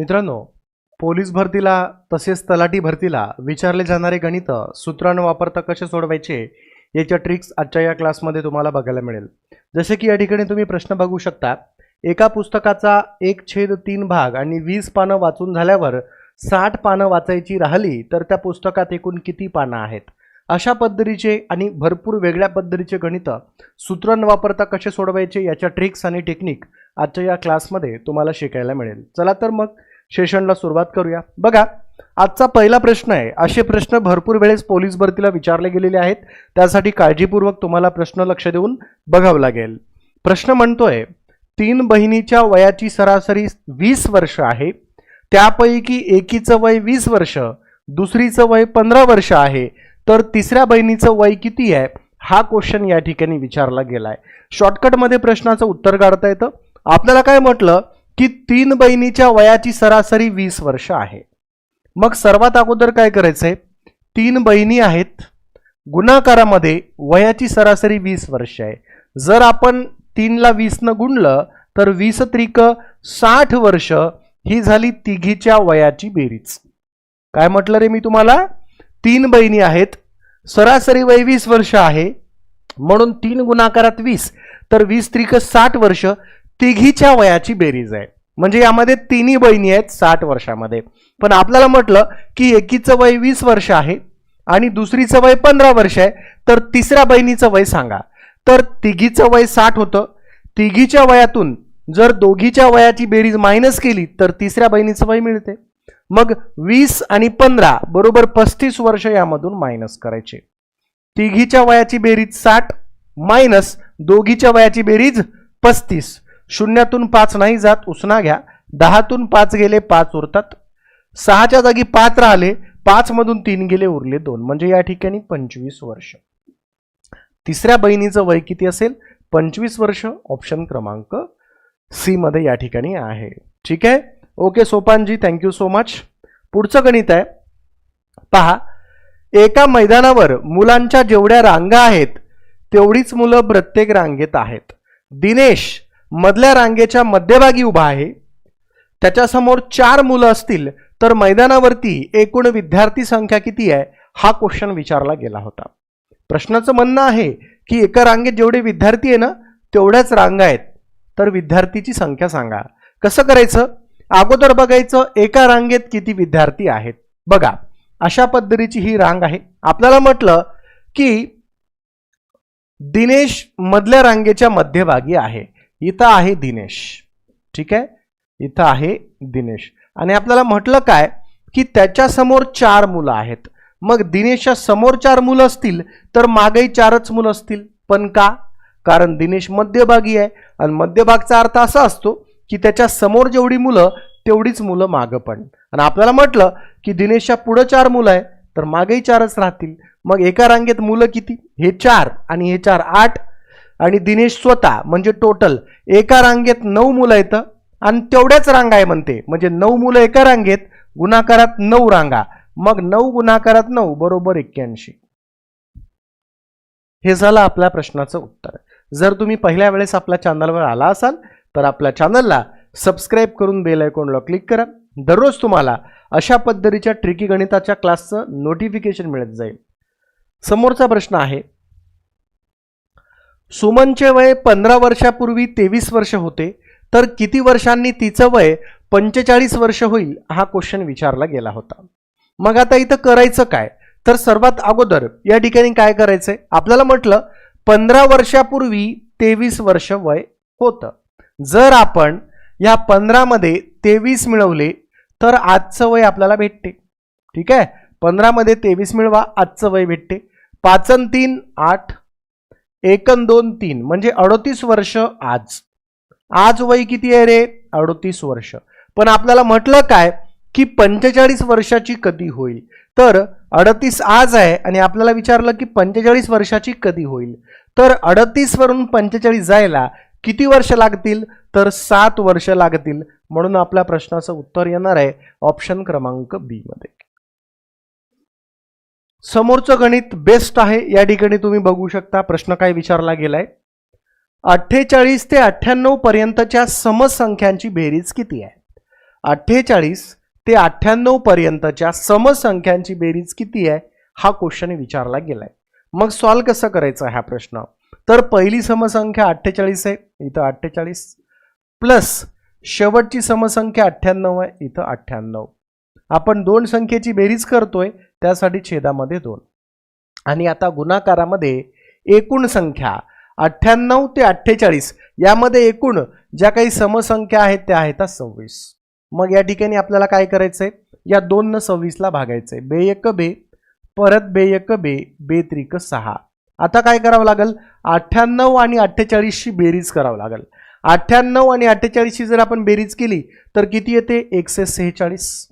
मित्रांनो पोलीस भरतीला तसेच तलाठी भरतीला विचारले जाणारे गणित सूत्रांना वापरता कसे सोडवायचे याच्या ट्रिक्स आजच्या या क्लासमध्ये तुम्हाला बघायला मिळेल. जसे की या ठिकाणी तुम्ही प्रश्न बघू शकता एका पुस्तकाचा एक छेद तीन भाग आणि वीस पानं वाचून झाल्यावर साठ पानं वाचायची राहिली तर त्या पुस्तकात एकूण किती पानं आहेत? अशा पद्धतीचे आणि भरपूर वेगळ्या पद्धतीचे गणित सूत्र न वापरता कसे सोडवायचे याच्या ट्रिक्स आणि टेक्निक आजच्या या क्लासमध्ये तुम्हाला शिकायला मिळेल. चला तर मग सेशनला सुरुवात करूया. बघा आजचा पहिला प्रश्न आहे. असे प्रश्न भरपूर वेळेस पोलीस भरतीला विचारले गेलेले आहेत. त्यासाठी काळजीपूर्वक तुम्हाला प्रश्न लक्ष देऊन बघावं लागेल. प्रश्न म्हणतोय तीन बहिणीच्या वयाची सरासरी वीस वर्ष आहे. त्यापैकी एकीचं वय वीस वर्ष दुसरीचं वय पंधरा वर्ष आहे. तर तिसऱ्या बहिणीचं वय किती आहे? हा क्वेश्चन या ठिकाणी विचारला गेलाय. शॉर्टकटमध्ये प्रश्नाचं उत्तर काढता येतं. आपल्याला काय म्हटलं? की तीन बहिणीच्या वयाची सरासरी वीस वर्ष आहे. मग सर्वात अगोदर काय करायचंय? तीन बहिणी आहेत. गुणाकारामध्ये वयाची सरासरी वीस वर्ष आहे. जर आपण तीनला वीसनं गुणलं तर वीस त्रिक साठ वर्ष ही झाली तिघीच्या वयाची बेरीज. काय म्हटलं रे मी तुम्हाला? तीन बहिणी आहेत. सरासरी वय वीस वर्ष आहे. म्हणून तीन गुणाकारात वीस तर वीस त्रिक साठ वर्ष तिघीच्या वयाची बेरीज आहे. म्हणजे यामध्ये तिन्ही बहिणी आहेत साठ वर्षामध्ये. पण आपल्याला म्हटलं की एकीचं वय वीस वर्ष आहे आणि दुसरीचं वय पंधरा वर्ष आहे तर तिसऱ्या बहिणीचं वय सांगा. तर तिघीचं वय साठ होतं. तिघीच्या वयातून जर दोघीच्या वयाची बेरीज मायनस केली तर तिसऱ्या बहिणीचं वय मिळते. मग वीस आणि पंधरा बरोबर पस्तीस वर्ष यामधून मायनस करायचे. तिघीच्या वयाची बेरीज साठ मायनस दोघीच्या वयाची बेरीज पस्तीस. शून्यातून पाच नाही जात उसना घ्या. दहातून पाच गेले पाच उरतात. सहाच्या जागी पाच राहिले पाचमधून तीन गेले उरले दोन. म्हणजे या ठिकाणी पंचवीस वर्ष. तिसऱ्या बहिणीचं वय किती असेल? पंचवीस वर्ष ऑप्शन क्रमांक सी मध्ये या ठिकाणी आहे. ठीक आहे? Okay Sopanji thank you so much पुढचं गणित आहे. पहा एका मैदानावर मुलांच्या जेवढ्या रांगा आहेत तेवढीच मुलं प्रत्येक रांगेत आहेत. दिनेश मधल्या रांगेच्या मध्यभागी उभा आहे. त्याच्यासमोर चार मुलं असतील तर मैदानावरती एकूण विद्यार्थी संख्या किती आहे हा क्वेश्चन विचारला गेला होता. प्रश्नाचं म्हणणं आहे की एका रांगेत जेवढे विद्यार्थी आहे ना तेवढ्याच रांगा आहेत. तर विद्यार्थीची संख्या सांगा. कसं करायचं? अगोदर बघायचं एका रांगेत किती विद्यार्थी आहेत. बघा अशा पद्धतीची ही रांग आहे. आपल्याला म्हटलं की दिनेश मधल्या रांगेच्या मध्यभागी आहे. इथं आहे दिनेश. ठीक आहे? इथं आहे दिनेश. आणि आपल्याला म्हटलं काय? की त्याच्यासमोर चार मुलं आहेत. मग दिनेशच्या समोर चार मुलं असतील तर मागेही चारच मुलं असतील. पण का? कारण दिनेश मध्यभागी आहे. आणि मध्यभागचा अर्थ असा असतो की त्याच्यासमोर जेवढी मुलं तेवढीच मुलं मागं पण. आणि आपल्याला म्हटलं की दिनेशच्या पुढं चार मुलं आहे तर मागेही चारच राहतील. मग एका रांगेत मुलं किती? हे चार आणि हे चार आठ. आणि दिनेश स्वतः म्हणजे टोटल एका रांगेत नऊ मुलं येतं आणि तेवढ्याच रांगा आहे म्हणते. म्हणजे नऊ मुलं एका रांगेत गुणाकारात नऊ रांगा. मग नऊ गुणाकारात नऊ बरोबर एक्क्याऐंशी. हे झालं आपल्या प्रश्नाचं उत्तर. जर तुम्ही पहिल्या वेळेस आपल्या चॅनलवर आला असाल तर आपल्या चॅनलला सबस्क्राईब करून बेल आयकॉनला क्लिक करा. दररोज तुम्हाला अशा पद्धतीच्या ट्रिकी गणिताच्या क्लासचं नोटिफिकेशन मिळत जाईल. समोरचा प्रश्न आहे सुमनचे वय पंधरा वर्षापूर्वी तेवीस वर्ष होते तर किती वर्षांनी तिचं वय पंचेचाळीस वर्ष होईल हा क्वेश्चन विचारला गेला होता. मग आता इथं करायचं काय? तर सर्वात अगोदर या ठिकाणी काय करायचंय? आपल्याला म्हटलं पंधरा वर्षापूर्वी तेवीस वर्ष वय होतं. जर आपण या पंधरामध्ये तेवीस मिळवले तर आजचं वय आपल्याला भेटते. ठीक आहे? पंधरामध्ये तेवीस मिळवा आजचं वय भेटते. पाचन तीन आठ एकन दोन तीन म्हणजे अडोतीस वर्ष आज. आज वय किती आहे रे? अडोतीस वर्ष. पण आपल्याला म्हटलं काय? की पंचेचाळीस वर्षाची कधी होईल? तर अडतीस आज आहे आणि आपल्याला विचारलं की पंचेचाळीस वर्षाची कधी होईल? तर अडतीस वरून पंचेचाळीस जायला किती वर्ष लागतील? तर सात वर्ष लागतील. म्हणून आपल्या प्रश्नाचं उत्तर येणार आहे ऑप्शन क्रमांक बी मध्ये. समोरचं गणित बेस्ट आहे या ठिकाणी तुम्ही बघू शकता प्रश्न काय विचारला गेलाय. अठ्ठेचाळीस ते अठ्ठ्याण्णव पर्यंतच्या समसंख्यांची बेरीज किती आहे? अठ्ठेचाळीस ते अठ्ठ्याण्णव पर्यंतच्या समसंख्यांची बेरीज किती आहे? हा क्वेश्चन विचारला गेलाय. मग सॉल्व कसं करायचं हा प्रश्न? तर पहिली समसंख्या अठ्ठेचाळीस आहे इथं अठ्ठेचाळीस. प्लस शेवटची समसंख्या अठ्ठ्याण्णव आहे इथं अठ्ठ्याण्णव. आपण दोन संख्येची बेरीज करतोय त्यासाठी छेदामध्ये दोन. आणि आता गुणाकारामध्ये एकूण संख्या अठ्ठ्याण्णव ते अठ्ठेचाळीस यामध्ये एकूण ज्या काही समसंख्या आहेत त्या आहेत सव्वीस. मग या ठिकाणी आपल्याला काय करायचंय? या दोन न सव्वीसला भागायचंय. बे एक बे परत बे एक बे बे त्रिक सहा. आता काय करावं लागेल? अठ्ठ्याण्णव आणि अठ्ठेचाळीसची बेरीज करावं लागेल. अठ्ठ्याण्णव आणि अठ्ठेचाळीसची जर आपण बेरीज केली तर किती येते? एकशे सेहेचाळीस.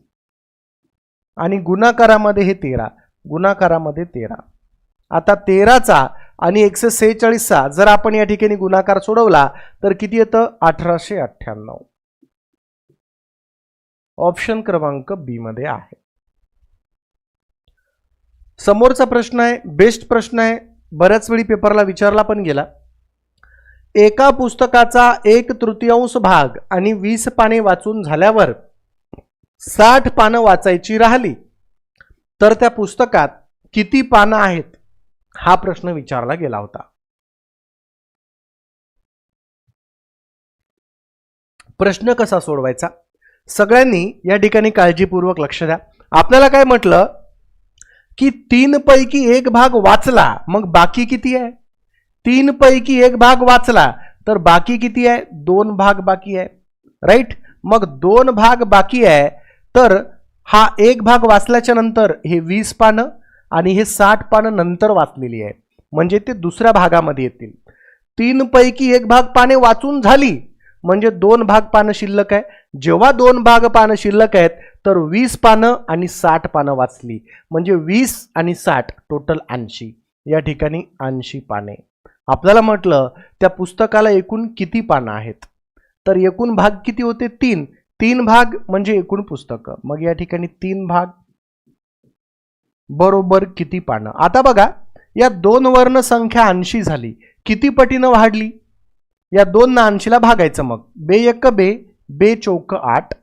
आणि गुणाकारामध्ये हे तेरा. गुणाकारामध्ये तेरा. आता तेराचा आणि एकशे सेहेचाळीसचा जर आपण या ठिकाणी गुणाकार सोडवला तर किती येतं? अठराशे अठ्ठ्याण्णव. ऑप्शन क्रमांक बी मध्ये आहे. समोरचा प्रश्न आहे बेस्ट प्रश्न आहे बऱ्याच वेळी पेपरला विचारला पण गेला. एका पुस्तकाचा एक तृतीयांश भाग आणि वीस पाने वाचून झाल्यावर साठ पानं वाचायची राहिली तर त्या पुस्तकात किती पानं आहेत हा प्रश्न विचारला गेला होता. प्रश्न कसा सोडवायचा? सगळ्यांनी या ठिकाणी काळजीपूर्वक लक्ष द्या. आपल्याला काय म्हटलं? की तीन पैकी एक भाग वाचला मग बाकी किती आहे? तीन पैकी एक भाग वाचला तर बाकी किती आहे? दोन भाग बाकी आहे. राईट मग दोन भाग बाकी आहे तर हा एक भाग वाचल्याच्या नंतर हे वीस पानं आणि हे साठ पानं नंतर वाचलेली आहे म्हणजे ते दुसऱ्या भागामध्ये येतील. तीन पैकी एक भाग पाने वाचून झाली. म्हणजे दोन भाग पानं शिल्लक आहे. जेव्हा दोन भाग पानं शिल्लक आहेत तर वीस पानं आणि साठ पानं वाचली. म्हणजे वीस आणि साठ टोटल ऐंशी. या ठिकाणी ऐंशी पाने. आपल्याला म्हटलं त्या पुस्तकाला एकूण किती पानं आहेत? तर एकूण भाग किती होते? तीन. तीन भाग म्हणजे एकूण पुस्तकं. मग या ठिकाणी तीन भाग. बरोबर किती पानं? आता बघा या दोन वर्ण संख्या ऐंशी झाली. किती पटीनं वाढली? या दोन ना ऐंशीला भागायचं मग. बे एक बे बे चौक आठ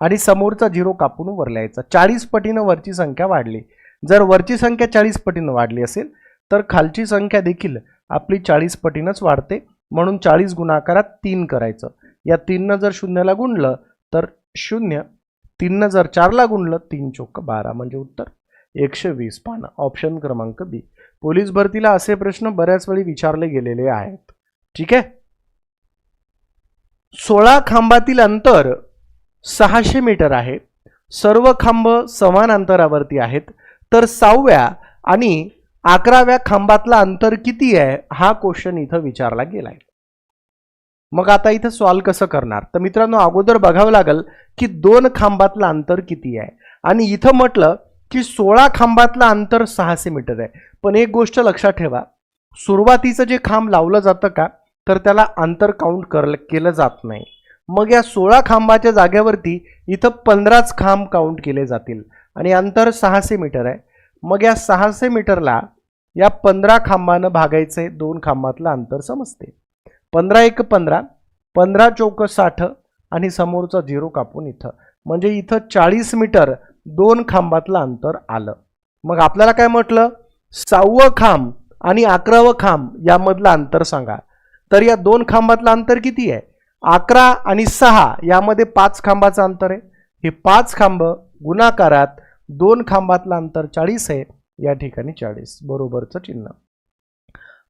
आणि समोरचा झिरो कापून वर लिहायचा. चाळीस पटीनं वरची संख्या वाढली. जर वरची संख्या चाळीस पटीनं वाढली असेल तर खालची संख्या देखील आपली चाळीस पटीनंच वाढते. म्हणून चाळीस गुणाकारात तीन करायचं. या तीननं जर शून्याला गुणलं तर शून्य तीननं जर चारला गुणलं तीन चोक बारा म्हणजे उत्तर एकशे वीस पानं. ऑप्शन क्रमांक बी पोलीस भरतीला असे प्रश्न बऱ्याच वेळी विचारले गेलेले आहेत. ठीक आहे? सोळा खांबातील अंतर सहाशे मीटर आहे. सर्व खांब समान अंतरावरती आहेत. तर सहाव्या आणि अकराव्या खांबातला अंतर किती आहे? हा क्वेश्चन इथं विचारला गेलाय. मग आता इथं सॉल्व कसं करणार? तर मित्रांनो अगोदर बघावं लागेल की दोन खांबातलं अंतर किती आहे. आणि इथं म्हटलं की सोळा खांबातलं अंतर सहाशे मीटर आहे. पण एक गोष्ट लक्षात ठेवा सुरुवातीचं जे खांब लावलं जातं का तर त्याला अंतर काउंट कर केलं जात नाही. मग या सोळा खांबाच्या जागेवरती इथं पंधराच खांब काउंट केले जातील. आणि अंतर सहाशे मीटर आहे. मग या सहाशे मीटरला या पंधरा खांबानं भागायचे दोन खांबातलं अंतर समजते. पंधरा एक पंधरा पंधरा चौक साठ आणि समोरचा झिरो कापून इथं. म्हणजे इथं चाळीस मीटर दोन खांबातलं अंतर आलं. मग आपल्याला काय म्हटलं? सहावं खांब आणि अकरावं खांब यामधलं अंतर सांगा. तर या दोन खांबातलं अंतर किती आहे? अकरा आणि सहा यामध्ये पाच खांबाचं अंतर आहे. हे पाच खांब गुणाकारात दोन खांबातलं अंतर चाळीस आहे. या ठिकाणी चाळीस. बरोबरचं चिन्ह.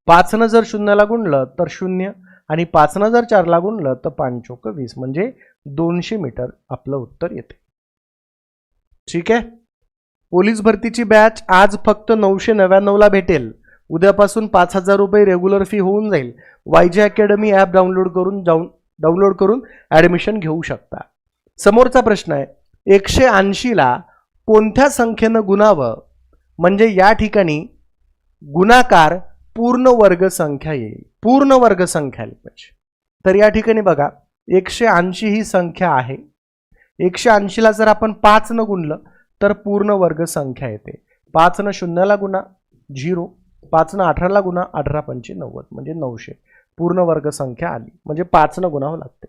पाचनं जर शून्याला गुणलं तर शून्य. आणि पाचनं जर चारला गुणलं तर पांचोक वीस म्हणजे दोनशे मीटर आपलं उत्तर येते. ठीक आहे? पोलीस भरतीची बॅच आज फक्त नऊशे नव्याण्णवला भेटेल. उद्यापासून पाच हजार रुपये रेग्युलर फी होऊन जाईल. वाय जे अकॅडमी ॲप डाउनलोड करून जाऊन डाउनलोड करून ॲडमिशन घेऊ शकता. समोरचा प्रश्न आहे एकशे ऐंशीला कोणत्या संख्येनं गुणावं? म्हणजे या ठिकाणी गुणाकार पूर्ण वर्ग संख्या येईल. पूर्ण वर्ग संख्या आली पाहिजे तर या ठिकाणी बघा एकशे ऐंशी ही संख्या आहे. एकशे ऐंशीला जर आपण पाचनं गुणलं तर पूर्ण वर्ग संख्या येते. पाचनं शून्याला गुणा झिरो. पाचनं अठराला गुणा अठरा पंचे नव्वद म्हणजे नऊशे. पूर्ण वर्ग संख्या आली. म्हणजे पाचनं गुणावं लागते.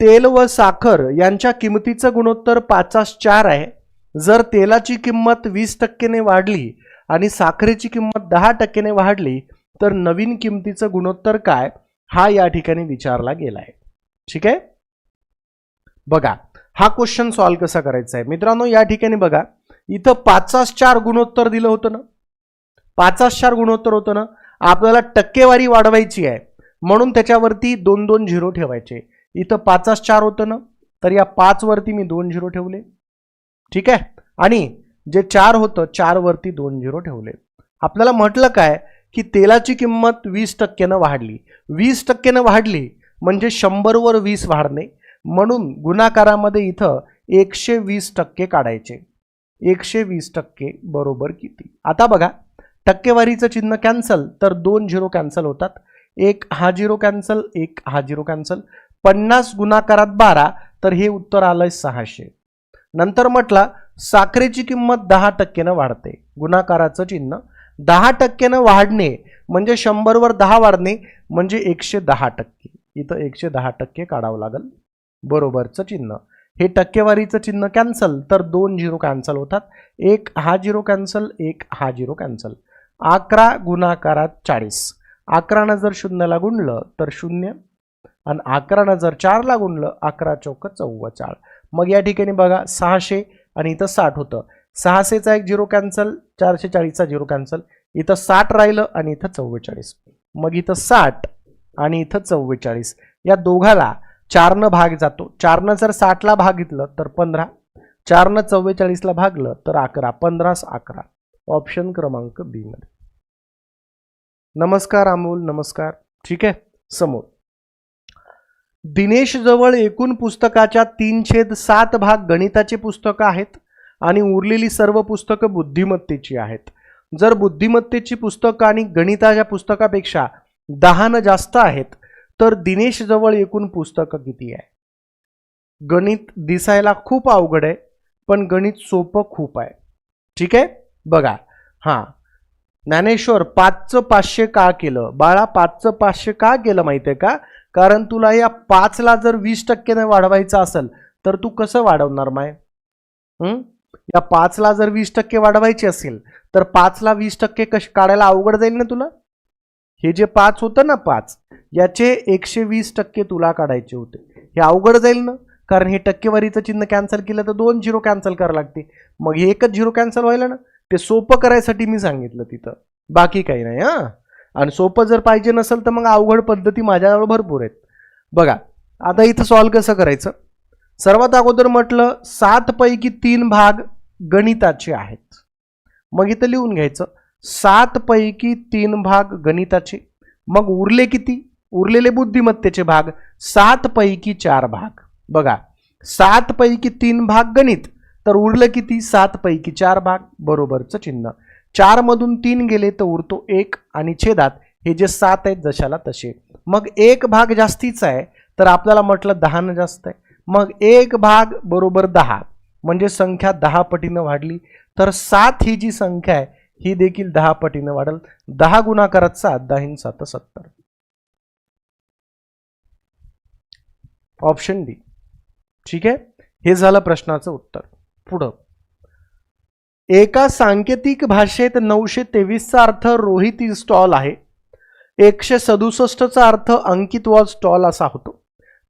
तेल व साखर यांच्या किमतीचं गुणोत्तर पाचास चार आहे. जर तेलाची किंमत वीस टक्क्याने वाढली आणि साखरेची किंमत दहा टक्क्याने वाढली तर नवीन किमतीचं गुणोत्तर काय हा या ठिकाणी विचारला गेलाय. ठीक आहे? बघा हा क्वेश्चन सॉल्व्ह कसा करायचा आहे मित्रांनो या ठिकाणी बघा इथं पाचास चार गुणोत्तर दिलं होतं ना? पाचास चार गुणोत्तर होतं ना? आपल्याला टक्केवारी वाढवायची आहे. म्हणून त्याच्यावरती दोन दोन झिरो ठेवायचे. इथं पाचास चार होतं ना? तर या पाचवरती मी दोन झिरो ठेवले. ठीक आहे? आणि जे चार होतं चारवरती दोन झिरो ठेवले. आपल्याला म्हटलं काय? की तेलाची किंमत वीस टक्क्यानं वाढली. वीस टक्क्यानं वाढली म्हणजे शंभरवर वीस वाढणे. म्हणून गुणाकारामध्ये इथं एकशे वीस टक्के काढायचे. एकशे वीस टक्के बरोबर किती? आता बघा टक्केवारीचं चिन्ह कॅन्सल तर दोन झिरो कॅन्सल होतात. एक हा झिरो कॅन्सल एक हा झिरो कॅन्सल पन्नास गुणाकारात बारा तर हे उत्तर आलंय सहाशे. नंतर म्हटला साखरेची किंमत दहा टक्क्यानं वाढते. गुणाकाराचं चिन्ह. दहा टक्क्यानं वाढणे म्हणजे शंभरवर दहा वाढणे म्हणजे एकशे दहा टक्के. इथं एकशे दहा टक्के काढावं लागेल. बरोबरचं चिन्ह. हे टक्केवारीचं चिन्ह कॅन्सल तर दोन झिरो कॅन्सल होतात. एक हा झिरो कॅन्सल एक हा झिरो कॅन्सल अकरा गुणाकारात चाळीस. अकरानं जर शून्यला गुणलं तर शून्य. आणि अकरानं जर चारला गुणलं अकरा चौक चव्वेचाळ मग या ठिकाणी बघा सहाशे आणि इथं साठ होतं. सहाशेचा एक झिरो कॅन्सल चारशे चाळीसचा झिरो कॅन्सल. इथं साठ राहिलं आणि इथं चव्वेचाळीस. मग इथं साठ आणि इथं चव्वेचाळीस. या दोघाला चारनं भाग जातो. चारनं जर साठला भाग घेतलं तर पंधरा. चारनं चव्वेचाळीसला भागलं तर अकरा. पंधरास अकरा. ऑप्शन क्रमांक बी मध्ये. नमस्कार अमोल नमस्कार. ठीक आहे? समोर. दिनेश जवळ एकूण पुस्तकाच्या तीन छेद सात भाग गणिताचे पुस्तकं आहेत. आणि उरलेली सर्व पुस्तकं बुद्धिमत्तेची आहेत. जर बुद्धिमत्तेची पुस्तकं आणि गणिताच्या पुस्तकापेक्षा दहानं जास्त आहेत तर दिनेशजवळ एकूण पुस्तकं किती आहे? गणित दिसायला खूप अवघड आहे पण गणित सोपं खूप आहे. ठीक आहे? बघा. हां. ज्ञानेश्वर पाचचं पाचशे का केलं? बाळा पाचचं पाचशे का केलं माहिती आहे का? कारण तुला या पाचला जर वीस टक्क्याने वाढवायचं असेल तर तू कसं वाढवणार माय? या पाचला जर वीस टक्के वाढवायचे असेल तर पाचला वीस टक्के कश काढायला अवघड जाईल ना तुला? हे जे पाच होतं ना पाच याचे एकशे वीस टक्के तुला काढायचे होते. हे अवघड जाईल ना? कारण हे टक्केवारीचं चिन्ह कॅन्सल केलं तर दोन झिरो कॅन्सल करावं लागते. मग हे एकच झिरो कॅन्सल व्हायला ना? ते सोपं करायसाठी मी सांगितलं तिथं. बाकी काही नाही हां. आणि सोपं जर पाहिजे नसेल तर मग अवघड पद्धती माझ्याजवळ भरपूर आहेत. बघा आता इथं सॉल्व कसं करायचं? सर्वात अगोदर म्हटलं सात पैकी तीन भाग गणिताचे आहेत. मग इथं लिहून घ्यायचं सात पैकी तीन भाग गणिताचे. मग उरले किती? उरलेले बुद्धिमत्तेचे भाग सात पैकी चार भाग. बघा सात पैकी तीन भाग गणित तर उरलं किती? सात पैकी चार भाग बरोबरचं चिन्ह. चार मधून तीन गेले तर उरतो एक आणि छेदात हे जे सात आहेत जशाला तसे. मग एक भाग जास्तीचा आहे तर आपल्याला म्हटलं दहानं जास्त आहे. मग एक भाग बरोबर दहा. म्हणजे संख्या दहा पटीनं वाढली तर सात ही जी संख्या आहे ही देखील दहा पटीनं वाढेल. दहा गुणाकारात सात दहा सात सत्तर. ऑप्शन डी ठीक आहे? हे झालं प्रश्नाचं उत्तर. पुढं. एका सांकेतिक भाषेत नऊशे तेवीसचा अर्थ रोहित इज स्टॉल आहे. एकशे सदुसष्टचा अर्थ अंकित वॉज स्टॉल असा होतो.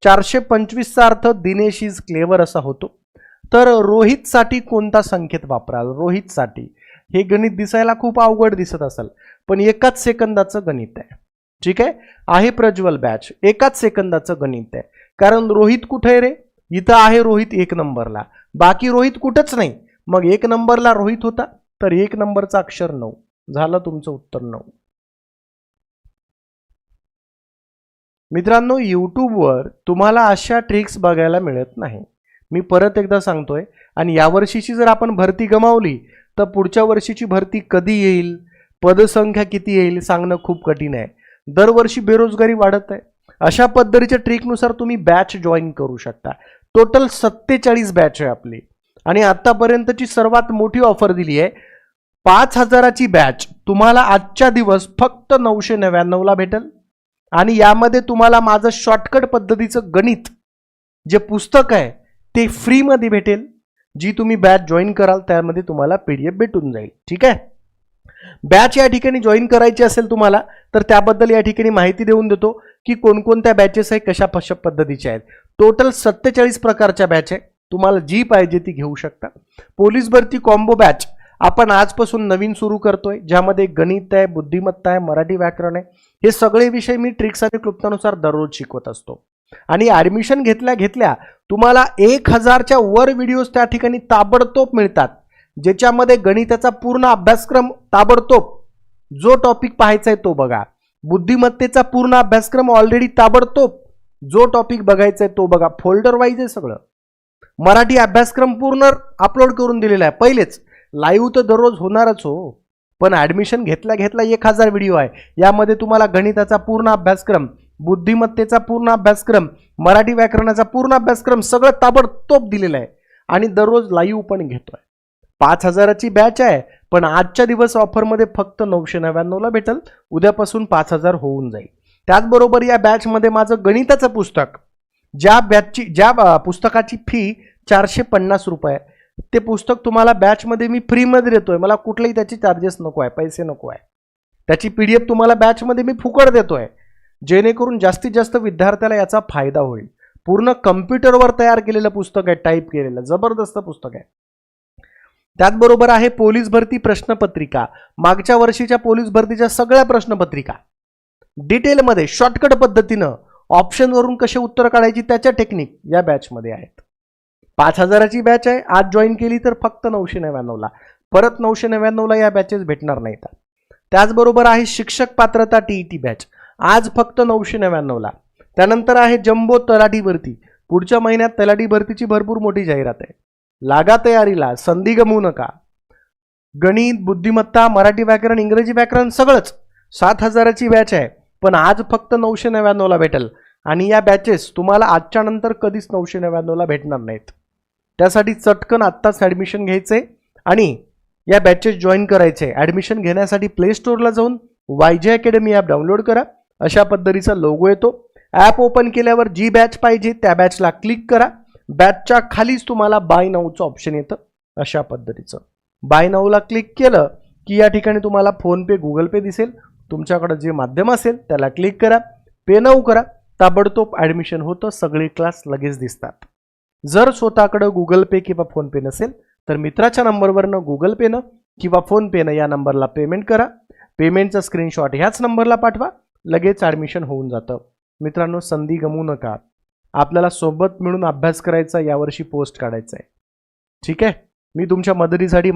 चारशे पंचवीसचा अर्थ दिनेश इज क्लेवर असा होतो. तर रोहितसाठी कोणता संकेत वापराल? रोहितसाठी. हे गणित दिसायला खूप अवघड दिसत असेल पण एकाच सेकंदाचं गणित आहे. ठीक आहे? आहे प्रज्वल बॅच एकाच सेकंदाचं गणित आहे. कारण रोहित कुठे आहे रे? इथं आहे रोहित एक नंबरला. बाकी रोहित कुठंच नाही. मग एक नंबरला रोहित होता तर एक नंबरचा अक्षर नऊ. झालं तुमचं उत्तर नऊ. मित्रांनो यूट्यूबवर तुम्हाला अशा ट्रिक्स बघायला मिळत नाही. मी परत एकदा सांगतोय आणि यावर्षीची जर आपण भरती गमावली तर पुढच्या वर्षीची भरती कधी येईल? पदसंख्या किती येईल? सांगणं खूप कठीण आहे. दरवर्षी बेरोजगारी वाढत आहे. अशा पद्धतीच्या ट्रिकनुसार तुम्ही बॅच जॉईन करू शकता. टोटल सत्तेचाळीस बॅच आहे आपली. आणि आत्तापर्यंतची सर्वात मोठी ऑफर दिली आहे. पाच हजाराची बॅच तुम्हाला आजच्या दिवस फक्त नऊशे नव्याण्णवला भेटेल. आणि यामध्ये तुम्हाला माझं शॉर्टकट पद्धतीचं गणित जे पुस्तक आहे ते फ्रीमध्ये भेटेल जी तुम्ही बॅच जॉईन कराल त्यामध्ये तुम्हाला पी डी एफ भेटून जाईल. ठीक आहे? बॅच या ठिकाणी जॉईन करायची असेल तुम्हाला तर त्याबद्दल या ठिकाणी माहिती देऊन देतो की कोणकोणत्या बॅचेस आहे कशा कशा पद्धतीच्या आहेत. टोटल सत्तेचाळीस प्रकारच्या बॅच आहे. तुम्हाला जी पाहिजे ती घेऊ शकता. पोलीस भरती कॉम्बो बॅच आपण आजपासून नवीन सुरू करतोय ज्यामध्ये गणित आहे बुद्धिमत्ता आहे मराठी व्याकरण आहे हे सगळे विषय मी ट्रिक्स आणि क्लुप्तानुसार दररोज शिकवत असतो. आणि ॲडमिशन घेतल्या घेतल्या तुम्हाला एक हजारच्या वर व्हिडिओज त्या ठिकाणी ताबडतोब मिळतात ज्याच्यामध्ये गणिताचा पूर्ण अभ्यासक्रम ताबडतोब जो टॉपिक पाहायचा आहे तो बघा. बुद्धिमत्तेचा पूर्ण अभ्यासक्रम ऑलरेडी ताबडतोब जो टॉपिक बघायचा आहे तो बघा. फोल्डर वाईज आहे सगळं. मराठी अभ्यासक्रम पूर्ण अपलोड करून दिलेला आहे पहिलेच. लाईव्ह तर दररोज होणारच हो. पण ॲडमिशन घेतल्या घेतल्या एक हजार व्हिडिओ आहे. यामध्ये तुम्हाला गणिताचा पूर्ण अभ्यासक्रम बुद्धिमत्तेचा पूर्ण अभ्यासक्रम मराठी व्याकरणाचा पूर्ण अभ्यासक्रम सगळं ताबडतोब दिलेलं आहे. आणि दररोज लाईव्ह पण घेतोय. पाच हजाराची बॅच आहे पण आजच्या दिवस ऑफरमध्ये फक्त नऊशे नव्याण्णवला भेटेल. उद्यापासून पाच हजार होऊन जाईल. त्याचबरोबर या बॅचमध्ये माझं गणिताचं पुस्तक ज्या बॅचची ज्या पुस्तकाची फी चारशे पन्नास रुपये आहे, ते पुस्तक तुम्हाला बॅचमध्ये मी फ्रीमध्ये देतोय. मला कुठलेही त्याचे चार्जेस नको आहे पैसे नको आहे. त्याची पी डी एफ तुम्हाला बॅचमध्ये मी फुकट देतोय. जेणेकरून जास्तीत जास्त विद्यार्थ्याला याचा फायदा होईल. पूर्ण कम्प्युटरवर तयार केलेलं पुस्तक आहे टाईप केलेलं. जबरदस्त पुस्तक आहे. त्याचबरोबर आहे पोलीस भरती प्रश्नपत्रिका. मागच्या वर्षीच्या पोलीस भरतीच्या सगळ्या प्रश्नपत्रिका. डिटेलमध्ये शॉर्टकट पद्धतीनं ऑप्शनवरून कसे उत्तर काढायची त्याच्या टेक्निक या बॅचमध्ये आहेत. पाच हजाराची बॅच आहे. आज जॉईन केली तर फक्त नऊशे नव्याण्णवला परत नऊशे नव्याण्णवला या बॅचेस भेटणार नाहीत. त्याचबरोबर आहे शिक्षक पात्रता टी ई टी बॅच आज फक्त नऊशे नव्याण्णवला त्यानंतर आहे जम्बो तलाठी भरती. पुढच्या महिन्यात तलाठी भरतीची भरपूर मोठी जाहिरात आहे. लागा तयारीला संधी गमवू नका. गणित बुद्धिमत्ता मराठी व्याकरण इंग्रजी व्याकरण सगळंच सात हजाराची बॅच आहे. पण आज फक्त नऊशे नव्याण्णवला भेटेल. आणि या बॅचेस तुम्हाला आजच्या नंतर कधीच नऊशे नव्याण्णवला भेटणार नाहीत. त्यासाठी चटकन आत्ताच ॲडमिशन घ्यायचं आहे आणि या बॅचेस जॉईन करायचे. ॲडमिशन घेण्यासाठी प्ले स्टोअरला जाऊन वाय जे अकॅडमी ॲप डाउनलोड करा. अशा पद्धतीचा लोगो येतो. ॲप ओपन केल्यावर जी बॅच पाहिजे त्या बॅचला क्लिक करा. बॅचच्या खालीच तुम्हाला बाय नाऊचं ऑप्शन येतं. अशा पद्धतीचं. बाय नाऊला क्लिक केलं की या ठिकाणी तुम्हाला फोनपे गुगल पे दिसेल. तुमच्याकडं जे माध्यम असेल त्याला क्लिक करा. पे नाऊ करा. ताबडतोब ॲडमिशन होतं. सगळे क्लास लगेच दिसतात. जर स्वतःकडं गुगल पे किंवा फोनपे नसेल तर मित्राच्या नंबरवरनं गुगल पेनं किंवा फोनपेनं या नंबरला पेमेंट करा. पेमेंटचा स्क्रीनशॉट ह्याच नंबरला पाठवा. लगेच ॲडमिशन होऊन जातं. मित्रांनो संधी गमवू नका. आपल्याला सोबत मिळून अभ्यास करायचा यावर्षी पोस्ट काढायचा आहे. ठीक आहे? मी तुमच्या मदतीसाठी